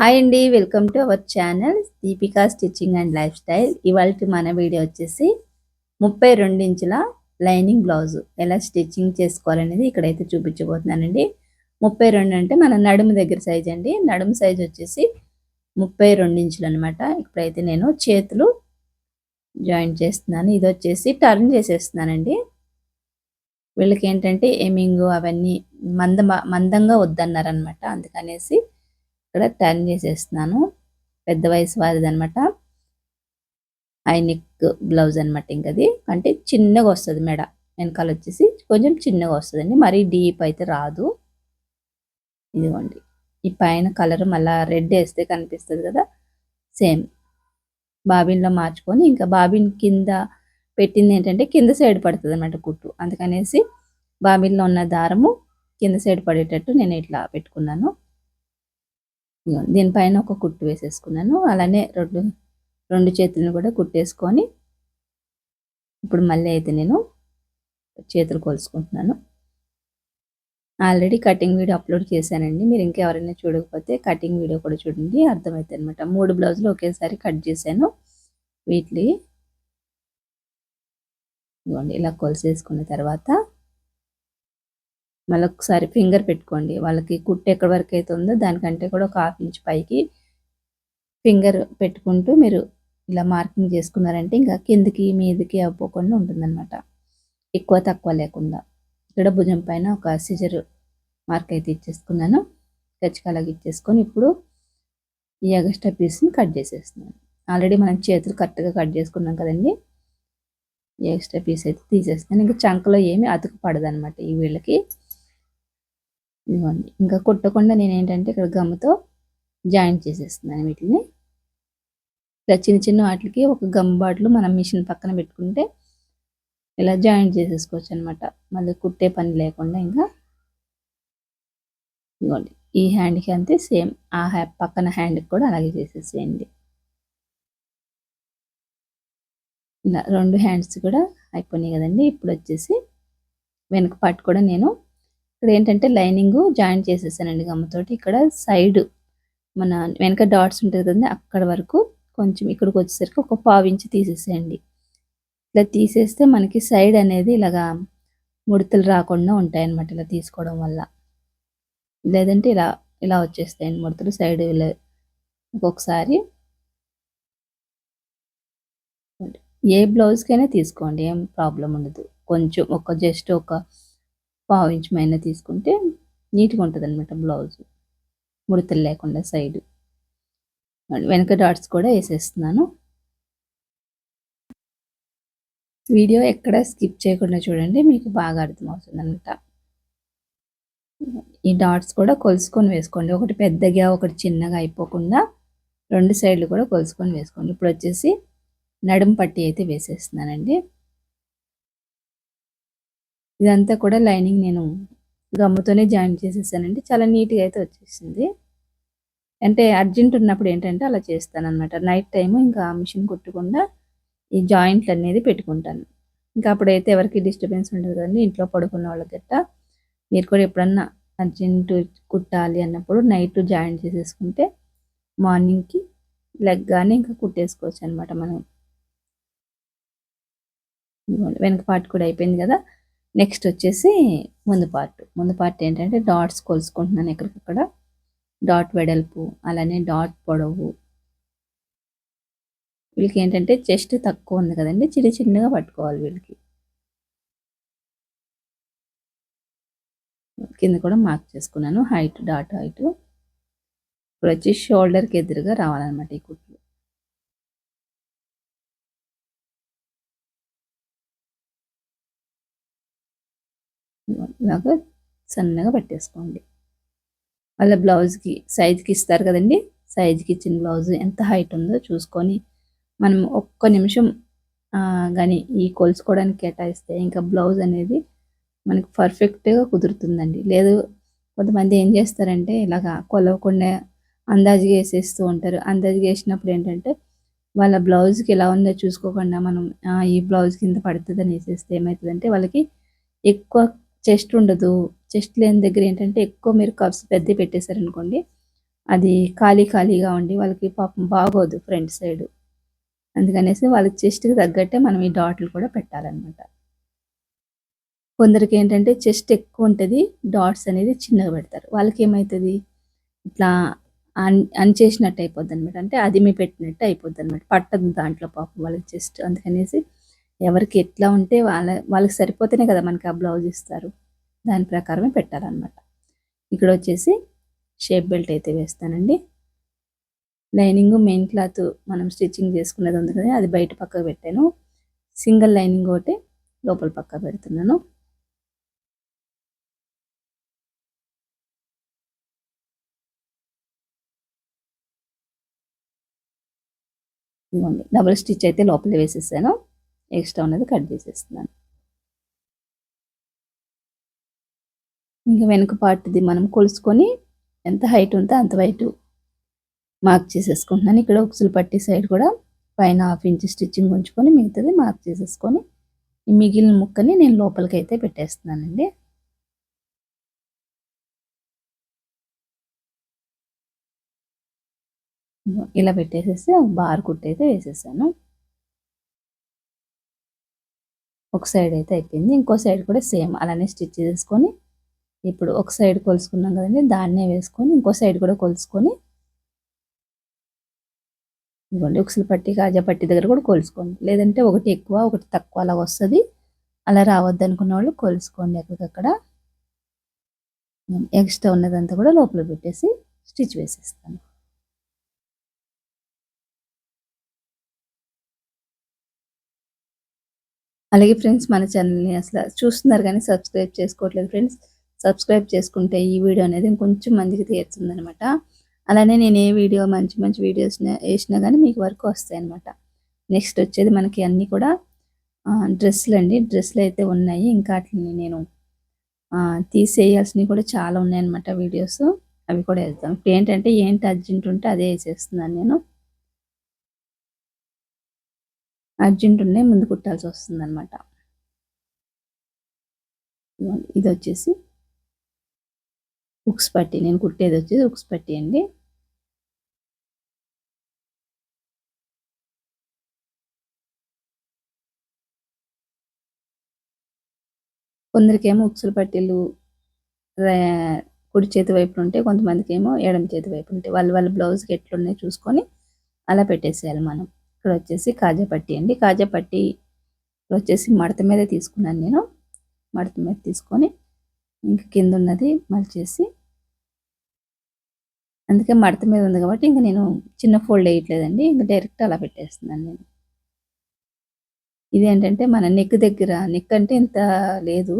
Hi అండి welcome to our channel Deepika stitching and life style ఇవాళ మన video వచ్చేసి ముప్పై రెండు ఇంచుల లైనింగ్ బ్లౌజ్. ఎలా స్టిచ్చింగ్ చేసుకోవాలనేది ఇక్కడైతే చూపించబోతున్నానండి. ముప్పై రెండు అంటే మన నడుము దగ్గర సైజ్ అండి. నడుము సైజ్ వచ్చేసి ముప్పై రెండు ఇంచులు అనమాట ఇప్పుడైతే నేను చేతులు జాయిన్ చేస్తున్నాను. ఇది వచ్చేసి టర్న్ చేసేస్తున్నానండి. వీళ్ళకి ఏంటంటే ఎమింగ్ అవన్నీ మంద మందంగా వద్దన్నారనమాట అందుకనేసి ఇక్కడ టర్న్ చేసేస్తున్నాను. పెద్ద వయసు వారిది అనమాట ఐనిక్ బ్లౌజ్ అనమాట ఇంకది. అంటే చిన్నగా వస్తుంది మెడ వెనకాల వచ్చేసి కొంచెం చిన్నగా వస్తుందండి. మరీ డీప్ అయితే రాదు. ఇదిగోండి. ఈ పైన కలర్ మళ్ళీ రెడ్ వేస్తే కనిపిస్తుంది కదా. సేమ్. బాబిన్లో మార్చుకొని ఇంకా బాబిన్ కింద పెట్టింది ఏంటంటే కింద సైడ్ పడుతుంది అనమాట కుట్టు. అందుకనేసి బాబిన్లో ఉన్న దారము కింద సైడ్ పడేటట్టు నేను ఇట్లా పెట్టుకున్నాను. దీనిపైన ఒక కుట్టు వేసేసుకున్నాను. అలానే రెండు రెండు చేతులను కూడా కుట్టేసుకొని ఇప్పుడు మళ్ళీ అయితే నేను చేతులు కొలుసుకుంటున్నాను. ఆల్రెడీ కటింగ్ వీడియో అప్లోడ్ చేశానండి. మీరు ఇంకెవరైనా చూడకపోతే కటింగ్ వీడియో కూడా చూడండి. అర్థమవుతుంది అనమాట మూడు బ్లౌజులు ఒకేసారి కట్ చేశాను. వీటిని ఇలా కొలిసేసుకున్న తర్వాత మళ్ళీ ఒకసారి ఫింగర్ పెట్టుకోండి. వాళ్ళకి కుట్టు ఎక్కడి వరకు అయితే ఉందో దానికంటే కూడా ఒక హాఫ్ ఇంచ్ పైకి ఫింగర్ పెట్టుకుంటూ మీరు ఇలా మార్కింగ్ చేసుకున్నారంటే ఇంకా కిందికి మీదికి అవ్వకుండా ఉంటుందన్నమాట. ఎక్కువ తక్కువ లేకుండా. ఇక్కడ భుజం పైన ఒక సిజర్ మార్క్ అయితే ఇచ్చేసుకున్నాను. కచ్చికలాగా ఇచ్చేసుకొని ఇప్పుడు ఈ అగస్టా పీస్ని కట్ చేసేస్తున్నాను. ఆల్రెడీ మనం చేతులు కరెక్ట్గా కట్ చేసుకున్నాం కదండి. ఈ ఎక్స్ట్రా పీస్ అయితే తీసేస్తాను ఇంకా చంకలో ఏమి అతుకు పడదనమాట ఈ వీళ్ళకి. ఇవ్వండి. ఇంకా కుట్టకుండా నేను ఏంటంటే ఇక్కడ గమ్ముతో జాయింట్ చేసేస్తున్నాను వీటిని. ఇలా చిన్న చిన్న వాటికి ఒక గమ్ బాటిల్ మనం మిషన్ పక్కన పెట్టుకుంటే ఇలా జాయింట్ చేసేసుకోవచ్చు అనమాట మళ్ళీ కుట్టే పని లేకుండా ఇంకా ఇవ్వండి. ఈ హ్యాండ్కి అంతే సేమ్. ఆ హ్యా పక్కన హ్యాండ్కి కూడా అలాగే చేసేసేయండి. ఇలా రెండు హ్యాండ్స్ కూడా అయిపోయినాయి కదండి. ఇప్పుడు వచ్చేసి వెనక పాటు కూడా నేను ఇక్కడ ఏంటంటే లైనింగ్ జాయిన్ చేసేసానండి గమ్మతోటి. ఇక్కడ సైడ్ మన వెనక డాట్స్ ఉంటుంది కదండి అక్కడ వరకు కొంచెం ఇక్కడికి వచ్చేసరికి ఒక పావు తీసేసేయండి. ఇలా తీసేస్తే మనకి సైడ్ అనేది ఇలాగా ముడతలు రాకుండా ఉంటాయి అన్నమాట ఇలా తీసుకోవడం వల్ల. లేదంటే ఇలా ఇలా వచ్చేస్తాయండి ముడతలు సైడ్ ఒక్కొక్కసారి. ఏ బ్లౌజ్కైనా తీసుకోండి ఏం ప్రాబ్లం ఉండదు. కొంచెం ఒక జస్ట్ ఒక పావు ఇంచ్ మైన తీసుకుంటే నీట్గా ఉంటుంది అనమాట బ్లౌజ్. ముడతలు లేకుండా సైడ్. వెనక డాట్స్ కూడా వేసేస్తున్నాను. వీడియో ఎక్కడ స్కిప్ చేయకుండా చూడండి మీకు బాగా అర్థమవుతుంది అనమాట ఈ డాట్స్ కూడా కొలుసుకొని వేసుకోండి. ఒకటి పెద్దగా ఒకటి చిన్నగా అయిపోకుండా రెండు సైడ్లు కూడా కొలుసుకొని వేసుకోండి. ఇప్పుడు వచ్చేసి నడుము పట్టి అయితే వేసేస్తున్నానండి. ఇదంతా కూడా లైనింగ్ నేను గమ్ముతోనే జాయిన్ చేసేసానండి. చాలా నీట్గా అయితే వచ్చేసింది. అంటే అర్జెంట్ ఉన్నప్పుడు ఏంటంటే అలా చేస్తాను నైట్ టైము ఇంకా మిషన్ కుట్టకుండా ఈ జాయింట్లు అనేది పెట్టుకుంటాను. ఇంకా అప్పుడైతే ఎవరికి డిస్టర్బెన్స్ ఉండదు కదండి ఇంట్లో పడుకున్న వాళ్ళకట్ట మీరు కూడా ఎప్పుడన్నా అర్జెంటు కుట్టాలి అన్నప్పుడు నైట్ జాయిన్ చేసేసుకుంటే మార్నింగ్కి లెగ్ కానీ ఇంకా కుట్టేసుకోవచ్చు అనమాట మనం వెనక పాటు కూడా అయిపోయింది కదా. నెక్స్ట్ వచ్చేసి ముందు పార్ట్ ముందు పార్ట్ ఏంటంటే డాట్స్ కొలుసుకుంటున్నాను ఎక్కడికక్కడ. డాట్ వెడల్పు అలానే డాట్ పొడవు. వీళ్ళకి ఏంటంటే చెస్ట్ తక్కువ ఉంది కదండి చిన్న చిన్నగా పట్టుకోవాలి వీళ్ళకి. కింద కూడా మార్క్ చేసుకున్నాను హైట్ డాట్ హైట్ ఇప్పుడు వచ్చి షోల్డర్కి ఎదురుగా రావాలన్నమాట ఈ కుట్లు. ఇలాగా సన్నగా పట్టేసుకోండి. వాళ్ళ బ్లౌజ్కి సైజ్కి ఇస్తారు కదండి. సైజ్కి ఇచ్చిన బ్లౌజ్ ఎంత హైట్ ఉందో చూసుకొని మనం ఒక్క నిమిషం కానీ ఈ కొలుసుకోవడానికి కేటాయిస్తే ఇంకా బ్లౌజ్ అనేది మనకి పర్ఫెక్ట్గా కుదురుతుందండి. లేదు కొంతమంది ఏం చేస్తారంటే ఇలాగా కొలవకుండా అందాజుగా వేసేస్తూ ఉంటారు. అందాజుగా వేసినప్పుడు ఏంటంటే వాళ్ళ బ్లౌజ్కి ఎలా ఉందో చూసుకోకుండా మనం ఈ బ్లౌజ్ కింద పడుతుందని వేసేస్తే ఏమవుతుందంటే వాళ్ళకి ఎక్కువ చెస్ట్ ఉండదు. చెస్ట్ లేని దగ్గర ఏంటంటే ఎక్కువ మీరు కప్స్ పెద్ద పెట్టేశారనుకోండి అది ఖాళీ ఖాళీగా ఉండి వాళ్ళకి పాపం బాగోదు ఫ్రంట్ సైడ్. అందుకనేసి వాళ్ళకి చెస్ట్కి తగ్గట్టే మనం ఈ డాట్లు కూడా పెట్టాలన్నమాట. కొందరికి ఏంటంటే చెస్ట్ ఎక్కువ ఉంటుంది డాట్స్ అనేది చిన్నగా పెడతారు. వాళ్ళకి ఏమవుతుంది ఇట్లా అన్ అన్చేసినట్టు అయిపోద్ది అనమాట అంటే అది మీ పెట్టినట్టు అయిపోద్ది అనమాట పట్టదు దాంట్లో పాపం వాళ్ళకి చెస్ట్. అందుకనేసి ఎవరికి ఎట్లా ఉంటే వాళ్ళ వాళ్ళకి సరిపోతేనే కదా మనకి ఆ బ్లౌజ్ ఇస్తారు. దాని ప్రకారమే పెట్టాలన్నమాట. ఇక్కడ వచ్చేసి షేప్ బెల్ట్ అయితే వేస్తానండి. లైనింగ్ మెయిన్ క్లాత్ మనం స్టిచ్చింగ్ చేసుకునేది ఉంది కదా అది బయట పక్కకు పెట్టాను. సింగిల్ లైనింగ్ ఒకటి లోపల పక్క పెడుతున్నాను. ఇదిగోండి డబుల్ స్టిచ్ అయితే లోపల వేసేసాను. ఎక్స్ట్రా ఉన్నది కట్ చేసేస్తున్నాను. ఇంకా వెనుక పార్ట్ది మనం కొలుసుకొని ఎంత హైట్ ఉందో అంత వైట్ మార్క్ చేసేసుకుంటున్నాను. ఇక్కడ ఉక్సులు పట్టి సైడ్ కూడా పైన హాఫ్ ఇంచ్ స్టిచ్చింగ్ ఉంచుకొని మిగతాది మార్క్ చేసేసుకొని మిగిలిన ముక్కని నేను లోపలికి అయితే పెట్టేస్తున్నానండి. ఇలా పెట్టేసేసి బార్ కుట్టి అయితే వేసేసాను. ఒక సైడ్ అయితే అయిపోయింది ఇంకో సైడ్ కూడా సేమ్ అలానే స్టిచ్ చేసుకొని ఇప్పుడు ఒక సైడ్ కొలుసుకున్నాం కదండి దాన్నే వేసుకొని ఇంకో సైడ్ కూడా కొలుసుకొని ఇవ్వండి ఉక్సులు పట్టి కాజా పట్టి దగ్గర కూడా కొలుసుకోండి. లేదంటే ఒకటి ఎక్కువ ఒకటి తక్కువ అలా వస్తుంది. అలా రావద్దు అనుకున్న వాళ్ళు కొలుసుకోండి ఎక్కడికక్కడ. ఎక్స్ట్రా ఉన్నదంతా కూడా లోపల పెట్టేసి స్టిచ్ వేసేస్తాను. అలాగే ఫ్రెండ్స్ మన ఛానల్ని అసలు చూస్తున్నారు కానీ సబ్స్క్రైబ్ చేసుకోవట్లేదు ఫ్రెండ్స్. సబ్స్క్రైబ్ చేసుకుంటే ఈ వీడియో అనేది ఇంకొంచెం మందికి తీరుతుంది అనమాట అలానే నేను ఏ వీడియో మంచి మంచి వీడియోస్ వేసినా కానీ మీకు వరకు వస్తాయి అనమాట నెక్స్ట్ వచ్చేది మనకి అన్నీ కూడా డ్రెస్సులు అండి. డ్రెస్సులు అయితే ఉన్నాయి. ఇంకా అట్లని నేను తీసేయాల్సినవి కూడా చాలా ఉన్నాయన్నమాట వీడియోస్. అవి కూడా వేస్తాం ఇప్పుడు ఏంటంటే ఏంటి అర్జెంట్ ఉంటే అదే వేసేస్తున్నాను నేను. అర్జెంట్ ఉన్నాయి ముందు కుట్టాల్సి వస్తుంది అనమాట ఇది వచ్చేసి ఉక్స్ పట్టి. నేను కుట్టేది వచ్చేసి ఉక్స్ పట్టి అండి. కొందరికేమో ఉక్సులు పట్టీలు కుడి చేతి వైపు ఉంటే కొంతమందికి ఏమో ఎడమ చేతి వైపు ఉంటాయి. వాళ్ళు వాళ్ళ బ్లౌజ్కి ఎట్లున్నాయి చూసుకొని అలా పెట్టేసేయాలి మనం. ఇక్కడ వచ్చేసి కాజా పట్టి అండి. కాజా పట్టి వచ్చేసి మడత మీద తీసుకున్నాను నేను. మడత మీద తీసుకొని ఇంక కింద ఉన్నది మలిచేసి అందుకే మడత మీద ఉంది కాబట్టి ఇంక నేను చిన్న ఫోల్డ్ వేయట్లేదండి. ఇంకా డైరెక్ట్ అలా పెట్టేస్తున్నాను నేను. ఇదేంటంటే మన నెక్ దగ్గర నెక్ అంటే ఇంత లేదు.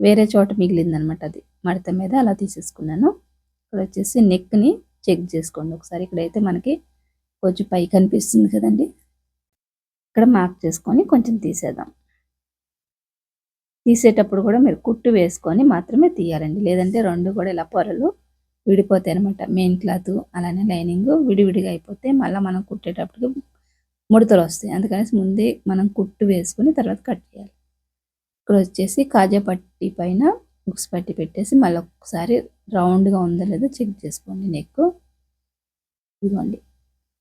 వేరే చోట మిగిలింది అనమాట అది. మడత మీద అలా తీసేసుకున్నాను. ఇక్కడ వచ్చేసి నెక్ని చెక్ చేసుకోండి ఒకసారి. ఇక్కడైతే మనకి కొంచెం పై కనిపిస్తుంది కదండి. ఇక్కడ మార్క్ చేసుకొని కొంచెం తీసేద్దాం. తీసేటప్పుడు కూడా మీరు కుట్టు వేసుకొని మాత్రమే తీయాలండి. లేదంటే రెండు కూడా ఇలా పొరలు విడిపోతాయి అనమాట మెయిన్ క్లాత్ అలానే లైనింగ్ విడివిడిగా అయిపోతే మళ్ళీ మనం కుట్టేటప్పుడు ముడతలు వస్తాయి. అందుకనేసి ముందే మనం కుట్టు వేసుకొని తర్వాత కట్ చేయాలి. ఇక్కడ వచ్చేసి కాజా పట్టి పైన బుక్స్ పట్టి పెట్టేసి మళ్ళీ ఒకసారి రౌండ్గా ఉందో లేదో చెక్ చేసుకోండి నెక్ ఇదిగోండి.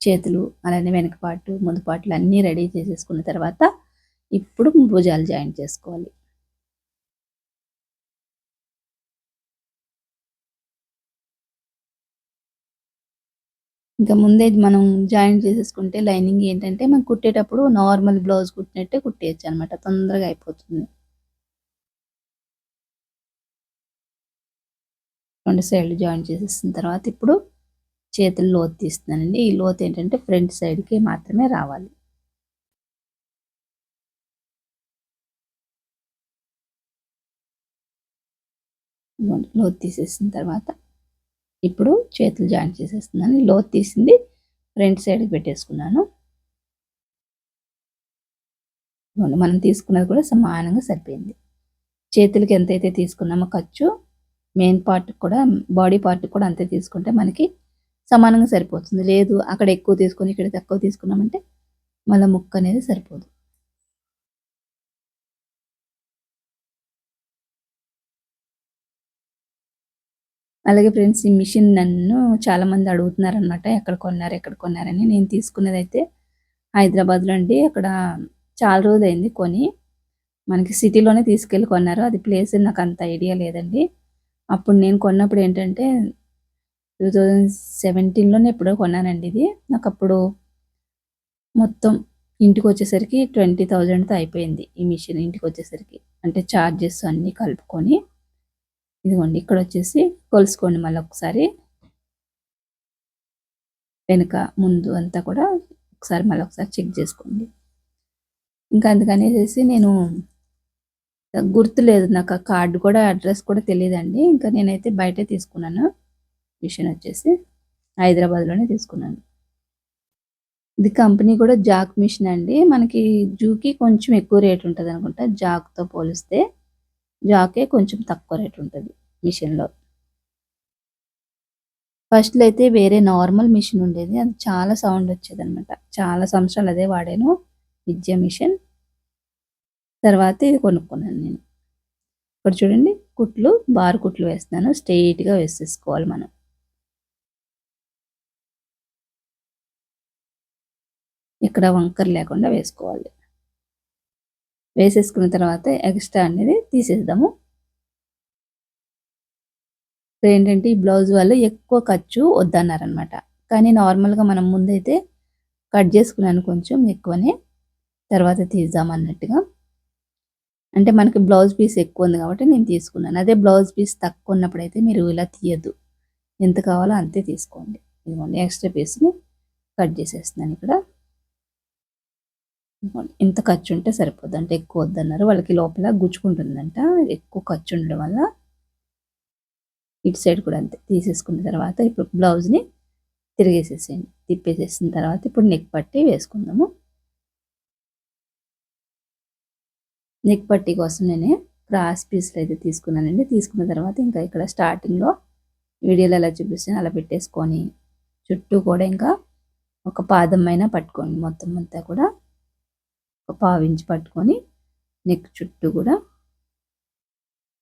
చేతులు అలానే వెనకపాటు ముందుపాట్లు అన్నీ రెడీ చేసేసుకున్న తర్వాత ఇప్పుడు భుజాలు జాయింట్ చేసుకోవాలి. ఇంకా ముందే మనం జాయింట్ చేసేసుకుంటే లైనింగ్ ఏంటంటే మనం కుట్టేటప్పుడు నార్మల్ బ్లౌజ్ కుట్టినట్టే కుట్టేయచ్చు అనమాట తొందరగా అయిపోతుంది. రెండు సైడ్లు జాయిన్ చేసేసిన తర్వాత ఇప్పుడు చేతులు లోతు తీస్తున్నానండి ఈ లోతు ఏంటంటే ఫ్రంట్ సైడ్కి మాత్రమే రావాలి. లోతు తీసేసిన తర్వాత ఇప్పుడు చేతులు జాయిన్ చేసేస్తున్నాను. లోతు తీసింది ఫ్రంట్ సైడ్కి పెట్టేసుకున్నాను. మనం తీసుకున్నది కూడా సమానంగా సరిపోయింది. చేతులకి ఎంతైతే తీసుకున్నామో ఖర్చు మెయిన్ పార్ట్ కూడా బాడీ పార్ట్ కూడా అంతే తీసుకుంటే మనకి సమానంగా సరిపోతుంది. లేదు అక్కడ ఎక్కువ తీసుకొని ఇక్కడ తక్కువ తీసుకున్నామంటే మళ్ళీ ముక్క అనేది సరిపోదు. అలాగే ఫ్రెండ్స్ ఈ మిషన్ నన్ను చాలామంది అడుగుతున్నారనమాట ఎక్కడ కొన్నారు ఎక్కడ కొన్నారని. నేను తీసుకున్నది అయితే హైదరాబాద్లో అండి. అక్కడ చాలా రోజులు అయింది కొని. మనకి సిటీలోనే తీసుకెళ్ళి కొన్నారు. అది ప్లేస్ నాకు అంత ఐడియా లేదండి. అప్పుడు నేను కొన్నప్పుడు ఏంటంటే టూ థౌజండ్ సెవెంటీన్లోనే ఎప్పుడో కొన్నానండి ఇది. నాకు అప్పుడు మొత్తం ఇంటికి వచ్చేసరికి ట్వంటీ థౌజండ్తో అయిపోయింది ఈ మిషన్ ఇంటికి వచ్చేసరికి. అంటే ఛార్జెస్ అన్నీ కలుపుకొని ఇదిగోండి ఇక్కడ వచ్చేసి కొలుసుకోండి మళ్ళీ ఒకసారి. వెనుక ముందు అంతా కూడా ఒకసారి మళ్ళీ ఒకసారి చెక్ చేసుకోండి. ఇంకా అందుకనేసి నేను గుర్తు లేదు నాకు ఆ కార్డు కూడా అడ్రస్ కూడా తెలియదండి. ఇంకా నేనైతే బయటే తీసుకున్నాను. మిషన్ వచ్చేసి హైదరాబాద్లోనే తీసుకున్నాను. ఇది కంపెనీ కూడా జాక్ మిషన్ అండి. మనకి జూకి కొంచెం ఎక్కువ రేట్ ఉంటుంది అనుకుంటా. జాక్తో పోలిస్తే జాకే కొంచెం తక్కువ రేట్ ఉంటుంది మిషన్లో. ఫస్ట్లో అయితే వేరే నార్మల్ మిషన్ ఉండేది. అది చాలా సౌండ్ వచ్చేది అనమాట చాలా సంవత్సరాలు అదే వాడాను. విద్య మిషన్. తర్వాత ఇది కొనుక్కున్నాను నేను. ఇక్కడ చూడండి కుట్లు బార్ కుట్లు వేస్తున్నాను. స్ట్రెయిట్గా వేసేసుకోవాలి మనం. ఇక్కడ వంకర్ లేకుండా వేసుకోవాలి. వేసేసుకున్న తర్వాత ఎక్స్ట్రా అనేది తీసేద్దాము. ఏంటంటే ఈ బ్లౌజ్ వల్ల ఎక్కువ ఖర్చు వద్దన్నారనమాట కానీ నార్మల్గా మనం ముందైతే కట్ చేసుకున్నాను కొంచెం ఎక్కువనే తర్వాత తీద్దాం అన్నట్టుగా. అంటే మనకి బ్లౌజ్ పీస్ ఎక్కువ ఉంది కాబట్టి నేను తీసుకున్నాను. అదే బ్లౌజ్ పీస్ తక్కువ ఉన్నప్పుడు అయితే మీరు ఇలా తీయద్దు. ఎంత కావాలో అంతే తీసుకోండి. ఇదిగోండి ఎక్స్ట్రా పీస్ని కట్ చేసేస్తున్నాను ఇక్కడ. ఇంత ఖర్చు ఉంటే సరిపోద్ది. అంటే ఎక్కువ వద్దన్నారు. వాళ్ళకి లోపల గుచ్చుకుంటుందంట. ఎక్కువ ఖర్చు ఉండడం వల్ల ఇటు సైడ్ కూడా అంతే. తీసేసుకున్న తర్వాత ఇప్పుడు బ్లౌజ్ని తిరిగేసేసేయండి. తిప్పేసేసిన తర్వాత ఇప్పుడు నెక్ పట్టి వేసుకుందాము. నెక్ పట్టి కోసం నేను క్రాస్ పీస్లు అయితే తీసుకున్నానండి. తీసుకున్న తర్వాత ఇంకా ఇక్కడ స్టార్టింగ్లో వీడియోలో ఎలా చూపిస్తాను అలా పెట్టేసుకొని చుట్టూ కూడా ఇంకా ఒక పాదం అయినా పట్టుకోండి. మొత్తం అంతా కూడా ఒక పావించి పట్టుకొని నెక్ చుట్టూ కూడా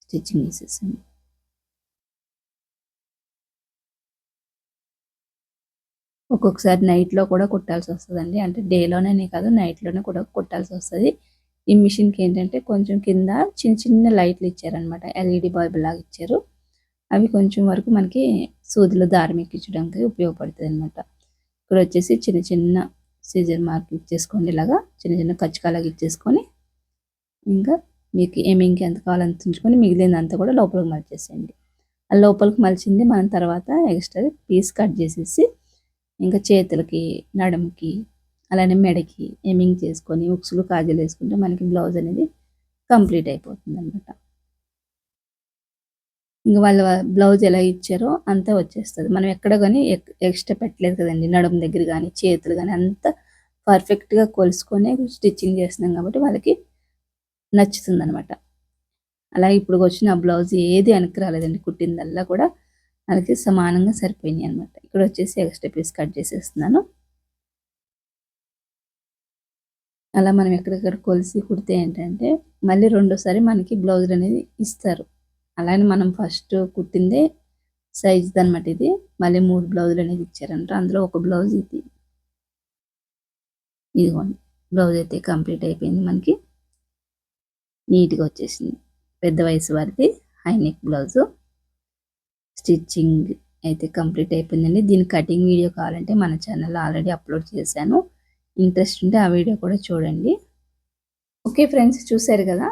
స్టిచ్చింగ్ వేసేసాను ఒక్కొక్కసారి నైట్లో కూడా కుట్టాల్సి వస్తుందండి. అంటే డేలోనే కాదు నైట్లోనే కూడా కుట్టాల్సి వస్తుంది. ఈ మిషన్కి ఏంటంటే కొంచెం కింద చిన్న చిన్న లైట్లు ఇచ్చారనమాట. ఎల్ఈడి బల్బ్ లాగా ఇచ్చారు. అవి కొంచెం వరకు మనకి సూదిలో దారం ఎక్కించడానికి ఉపయోగపడుతుంది అనమాట ఇక్కడ వచ్చేసి చిన్న చిన్న సీజర్ మార్క్ ఇచ్చేసుకోండి ఇలాగా. చిన్న చిన్న కచ్చికాలాగా ఇచ్చేసుకొని ఇంకా మీకు ఏమి ఇంకెంత కావాలని ఉంచుకొని మిగిలిందంతా కూడా లోపలికి మలిచేసేయండి. ఆ లోపలికి మలిచింది మనం తర్వాత ఎక్స్ట్రా పీస్ కట్ చేసేసి ఇంకా చేతులకి నడుముకి అలానే మెడకి ఏమింగ్ చేసుకొని ఉక్సులు కాజలు వేసుకుంటే మనకి బ్లౌజ్ అనేది కంప్లీట్ అయిపోతుంది అనమాట ఇంకా వాళ్ళ బ్లౌజ్ ఎలా ఇచ్చారో అంతా వచ్చేస్తుంది. మనం ఎక్కడ కానీ ఎక్స్ట్రా పెట్టలేదు కదండి. నడుము దగ్గర కానీ చేతులు కానీ అంత పర్ఫెక్ట్గా కొలుసుకొని స్టిచ్చింగ్ చేస్తున్నాం కాబట్టి వాళ్ళకి నచ్చుతుంది అనమాట అలా ఇప్పుడు వచ్చిన బ్లౌజ్ ఏది వెనక్కి రాలేదండి. కుట్టిందల్లా కూడా వాళ్ళకి సమానంగా సరిపోయినాయి అనమాట ఇక్కడ వచ్చేసి ఎక్స్ట్రా పీస్ కట్ చేసేస్తున్నాను. అలా మనం ఎక్కడెక్కడ కొలిసి కుడితే ఏంటంటే మళ్ళీ రెండోసారి మనకి బ్లౌజ్ అనేది ఇస్తారు. అలానే మనం ఫస్ట్ కుట్టిందే సైజ్ అనమాట ఇది. మళ్ళీ మూడు బ్లౌజులు అనేది ఇచ్చారంట. అందులో ఒక బ్లౌజ్ ఇది. ఇదిగోండి. బ్లౌజ్ అయితే కంప్లీట్ అయిపోయింది మనకి. నీట్గా వచ్చేసింది. పెద్ద వయసు వారిది. High neck blouse. స్టిచ్చింగ్ అయితే కంప్లీట్ అయిపోయిందండి. దీని కటింగ్ వీడియో కావాలంటే మన ఛానల్లో ఆల్రెడీ అప్లోడ్ చేశాను. ఇంట్రెస్ట్ ఉంటే ఆ వీడియో కూడా చూడండి. ఓకే ఫ్రెండ్స్ చూసారు కదా?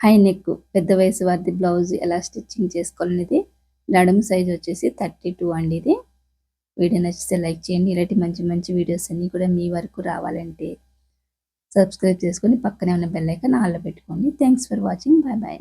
హై నెక్ పెద్ద వయసు వారిది బ్లౌజ్ ఎలా స్టిచ్చింగ్ చేసుకోవాలనేది. నడుము సైజ్ వచ్చేసి థర్టీ టూ అండి ఇది. వీడియో నచ్చితే లైక్ చేయండి ఇలాంటి మంచి మంచి వీడియోస్ అన్నీ కూడా మీ వరకు రావాలంటే సబ్స్క్రైబ్ చేసుకొని పక్కనే ఉన్న బెల్ ఐకాన్ ఆల్లో పెట్టుకోండి. Thanks for watching. Bye bye.